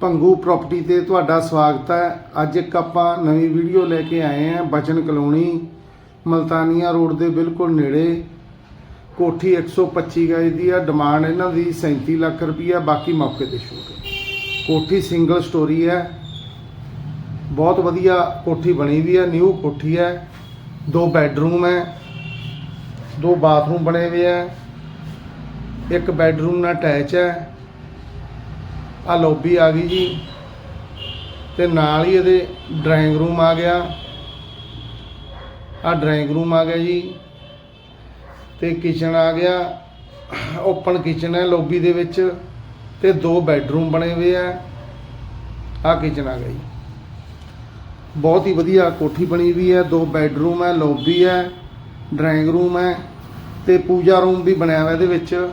Bhangu property ਤੇ ਤੁਹਾਡਾ ਸਵਾਗਤ ਹੈ। ਅੱਜ ਇੱਕ ਆਪਾਂ ਨਵੀਂ ਵੀਡੀਓ ਲੈ ਕੇ ਆਏ ਹਾਂ ਬਚਨ ਕਲੋਨੀ, ਮਲਤਾਨੀਆ ਰੋਡ ਦੇ ਬਿਲਕੁਲ ਨੇੜੇ। ਕੋਠੀ 125 ਗਜ ਦੀ ਆ ਡਿਮਾਂਡ ਇਹਨਾਂ ਦੀ 37 ਲੱਖ ਰੁਪਈਆ, ਬਾਕੀ ਮੌਕੇ ਤੇ ਛੂਟ ਕੋਠੀ ਸਿੰਗਲ ਸਟੋਰੀ ਹੈ। ਬਹੁਤ ਵਧੀਆ ਕੋਠੀ ਬਣੀ ਵੀ ਹੈ ਨਿਊ ਕੋਠੀ ਹੈ। ਦੋ ਬੈੱਡਰੂਮ ਹੈ। ਦੋ ਬਾਥਰੂਮ ਬਣੇ ਹੋਏ ਹੈ। ਇੱਕ ਬੈੱਡਰੂਮ ਨਾਲ ਅਟੈਚ ਹੈ। ਆ ਲੌਬੀ ਆ ਗਈ ਜੀ। ਤੇ ਨਾਲ ਹੀ ਇਹਦੇ ਡਰਾਇੰਗ ਰੂਮ ਆ ਗਿਆ। ਆ ਡਰਾਇੰਗ ਰੂਮ ਆ ਗਿਆ ਜੀ। ਤੇ ਕਿਚਨ ਆ ਗਿਆ। ਓਪਨ ਕਿਚਨ ਹੈ ਲੌਬੀ ਦੇ ਵਿੱਚ। ਤੇ ਦੋ ਬੈੱਡਰੂਮ ਬਣੇ ਹੋਏ ਆ। ਆ ਕਿਚਨ ਆ ਗਿਆ ਜੀ। ਬਹੁਤ ਹੀ ਵਧੀਆ ਕੋਠੀ ਬਣੀ ਹੋਈ ਹੈ। ਦੋ ਬੈੱਡਰੂਮ ਹੈ ਲੌਬੀ ਹੈ ਡਰਾਇੰਗ ਰੂਮ ਹੈ। ਤੇ ਪੂਜਾ ਰੂਮ ਵੀ ਬਣਿਆ ਹੋਇਆ ਇਹਦੇ ਵਿੱਚ।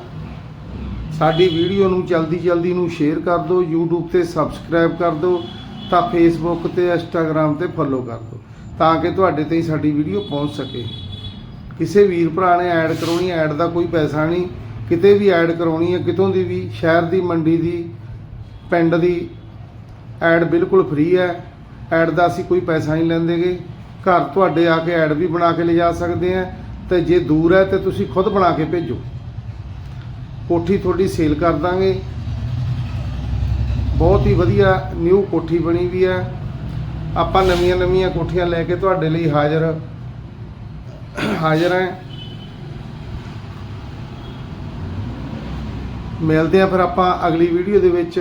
ਸਾਡੀ ਵੀਡੀਓ ਨੂੰ ਜਲਦੀ ਜਲਦੀ ਨੂੰ ਸ਼ੇਅਰ ਕਰ ਦਿਓ, YouTube ਤੇ ਸਬਸਕ੍ਰਾਈਬ ਕਰ ਦਿਓ, ਤਾਂ Facebook ਤੇ Instagram ਤੇ ਫੋਲੋ ਕਰ ਦਿਓ, ਤਾਂ ਕਿ ਤੁਹਾਡੇ ਤੇ ਸਾਡੀ ਵੀਡੀਓ ਪਹੁੰਚ ਸਕੇ। ਕਿਸੇ ਵੀਰ ਭਰਾ ਨੇ ਐਡ ਕਰਾਉਣੀ ਐਡ ਦਾ ਕੋਈ ਪੈਸਾ ਨਹੀਂ, ਕਿਤੇ ਵੀ ਐਡ ਕਰਾਉਣੀ ਹੈ, ਕਿਤੋਂ ਦੀ ਵੀ, ਸ਼ਹਿਰ ਦੀ, ਮੰਡੀ ਦੀ, ਪਿੰਡ ਦੀ ਐਡ ਬਿਲਕੁਲ ਫ੍ਰੀ ਹੈ ਐਡ ਦਾ ਅਸੀਂ ਕੋਈ ਪੈਸਾ ਨਹੀਂ ਲੈਂਦੇਗੇ ਘਰ ਤੁਹਾਡੇ ਆ ਕੇ ਐਡ ਵੀ ਬਣਾ ਕੇ ਲਿਜਾ ਸਕਦੇ ਆ, ਤੇ ਜੇ ਦੂਰ ਹੈ ਤੇ ਤੁਸੀਂ ਖੁਦ ਬਣਾ ਕੇ ਭੇਜੋ। ਕੋਠੀ ਤੁਹਾਡੀ ਸੇਲ ਕਰ ਦਾਂਗੇ। ਬਹੁਤ ਹੀ ਵਧੀਆ ਨਿਊ ਕੋਠੀ ਬਣੀ ਵੀ ਹੈ। ਆਪਾਂ ਨਵੀਆਂ ਨਵੀਆਂ ਕੋਠੀਆਂ ਲੈ ਕੇ ਤੁਹਾਡੇ ਲਈ ਹਾਜ਼ਰ ਹਾਜ਼ਰ ਹੈ। ਮਿਲਦੇ ਆ ਫਿਰ ਆਪਾਂ ਅਗਲੀ ਵੀਡੀਓ ਦੇ ਵਿੱਚ।